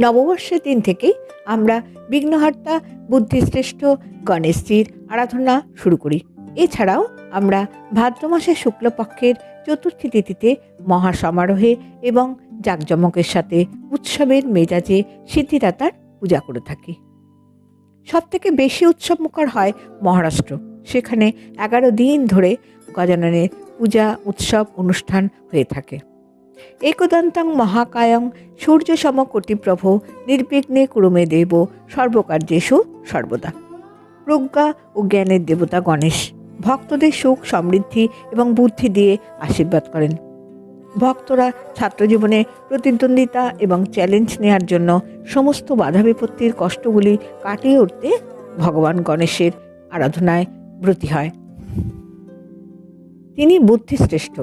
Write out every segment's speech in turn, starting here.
নববর্ষের দিন থেকেই আমরা বিঘ্নহর্তা বুদ্ধিশ্রেষ্ঠ গণেশজির আরাধনা শুরু করি। এছাড়াও আমরা ভাদ্র মাসের শুক্লপক্ষের চতুর্থী তিথিতে মহাসমারোহে এবং জাঁকজমকের সাথে উৎসবের মেজাজে সিদ্ধিদাতার পূজা করে থাকি। সবথেকে বেশি উৎসবমুখর হয় মহারাষ্ট্র। সেখানে এগারো দিন ধরে গজাননের পূজা, উৎসব, অনুষ্ঠান হয়ে থাকে। একদন্তাং মহাকায়ং সূর্য সমকোটিপ্রভ নির্বিঘ্নে কুরুমে দেব সর্বকার্যেষু সর্বদা। প্রজ্ঞা ও জ্ঞানের দেবতা গণেশ, ভক্তদের সুখ, সমৃদ্ধি এবং বুদ্ধি দিয়ে আশীর্বাদ করেন। ভক্তরা ছাত্রজীবনে প্রতিদ্বন্দ্বিতা এবং চ্যালেঞ্জ নেয়ার জন্য সমস্ত বাধা বিপত্তির কষ্টগুলি কাটিয়ে উঠতে ভগবান গণেশের আরাধনায় ব্রতী হয়। তিনি বুদ্ধিশ্রেষ্ঠ।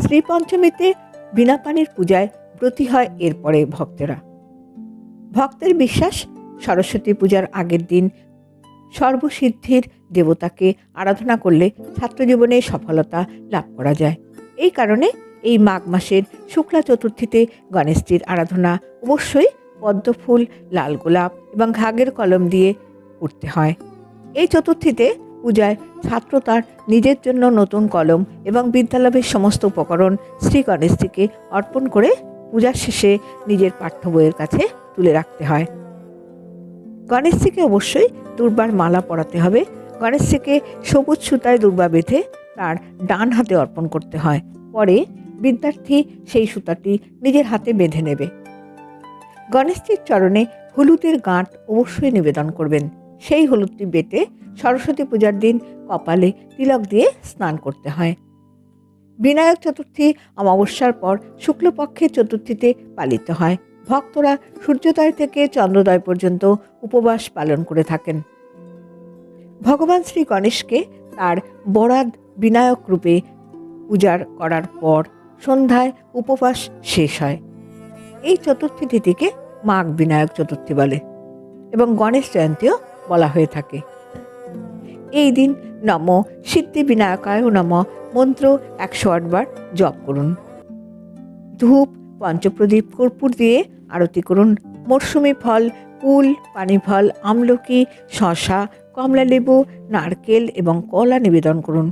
শ্রীপঞ্চমীতে বিনা পানির পূজায় ব্রতী হয় এরপরে ভক্তেরা। ভক্তের বিশ্বাস, সরস্বতী পূজার আগের দিন সর্বসিদ্ধির দেবতাকে আরাধনা করলে ছাত্রজীবনে সফলতা লাভ করা যায়। এই কারণে এই মাঘ মাসের শুক্লা চতুর্থীতে গণেশজির আরাধনা অবশ্যই পদ্মফুল লাল গোলাপ এবং ঘাগের কলম দিয়ে করতে হয়। এই চতুর্থীতে পূজায় ছাত্র তার নিজের জন্য নতুন কলম এবং বিদ্যালয়ের সমস্ত উপকরণ শ্রী গণেশজিকে অর্পণ করে পূজার শেষে নিজের পাঠ্য বইয়ের কাছে তুলে রাখতে হয়। গণেশজিকে অবশ্যই দুর্বার মালা পরাতে হবে। গণেশজিকে সবুজ সুতায় দুর্বা বেঁধে তার ডান হাতে অর্পণ করতে হয়। পরে বিদ্যার্থী সেই সুতাটি নিজের হাতে বেঁধে নেবে। গণেশজির চরণে হলুদের গাঁট অবশ্যই নিবেদন করবেন। সেই হলুদটি বেটে সরস্বতী পূজার দিন কপালে তিলক দিয়ে স্নান করতে হয়। বিনায়ক চতুর্থী অমাবস্যার পর শুক্লপক্ষের চতুর্থীতে পালিত হয়। ভক্তরা সূর্যোদয় থেকে চন্দ্রোদয় পর্যন্ত উপবাস পালন করে থাকেন। ভগবান শ্রী গণেশকে তার বরাদ বিনায়ক রূপে পূজার করার পর সন্ধ্যায় উপবাস শেষ হয়। এই চতুর্থী তিথিকে মাঘ বিনায়ক চতুর্থী বলে এবং গণেশ জয়ন্তীও বলা হয়ে থাকে। এই দিন নম সিদ্ধি বিনায়কায় নম মন্ত্র একশো আটবার জপ করুন। ধূপ, পঞ্চপ্রদীপ, কর্পূর দিয়ে আরতি করুন। মরশুমি ফল, কুল পানি ফল আমলকি শশা কমলালেবু নারকেল এবং কলা নিবেদন করুন।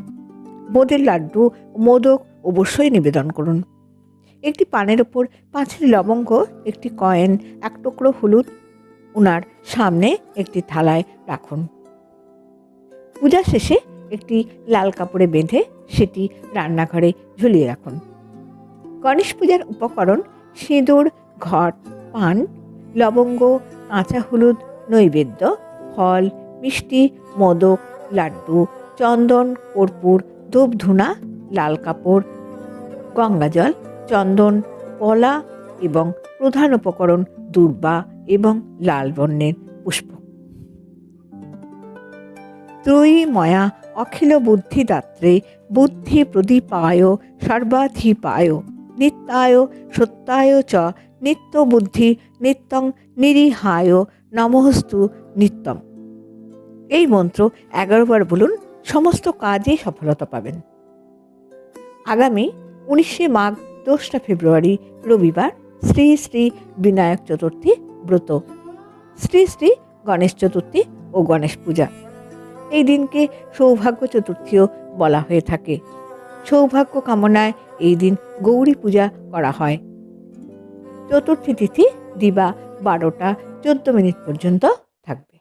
বোঁদের লাড্ডু, মোদক, অবশ্যই নিবেদন করুন। একটি পানের ওপর পাঁচটি লবঙ্গ, একটি কয়েন, এক টুকরো হলুদ উনার সামনে একটি থালায় রাখুন। পূজা শেষে একটি লাল কাপড়ে বেঁধে সেটি রান্নাঘরে ঝুলিয়ে রাখুন। গণেশ পূজার উপকরণ সিঁদুর, ঘট, পান, লবঙ্গ, কাঁচা হলুদ, নৈবেদ্য, ফল, মিষ্টি, মোদক, লাড্ডু, চন্দন, কর্পূর, ধূপধুনা, লাল কাপড়, গঙ্গাজল, চন্দন, কলা এবং প্রধান উপকরণ দুর্বা এবং লাল বর্ণের পুষ্প। ত্রয়ী ময়া অখিল বুদ্ধিদাত্রে বুদ্ধি প্রদীপায় সর্বাধিপায় নিত্যায় সত্যায় চ নিত্য বুদ্ধি নিত্যং নিরিহায় নমস্তু নিত্যম। এই মন্ত্র এগারোবার বলুন সমস্ত কাজে সফলতা পাবেন। আগামী উনিশে মাঘ দোসরা ফেব্রুয়ারি রবিবার শ্রী শ্রী বিনায়ক চতুর্থী ব্রত। শ্রী শ্রী গণেশ চতুর্থী ও গণেশ পূজা। এই দিনকে সৌভাগ্য চতুর্থীও বলা হয়ে থাকে। সৌভাগ্য কামনায় এই দিন গৌরী পূজা করা হয়। চতুর্থী তিথি দিবা বারোটা চোদ্দ মিনিট পর্যন্ত থাকবে।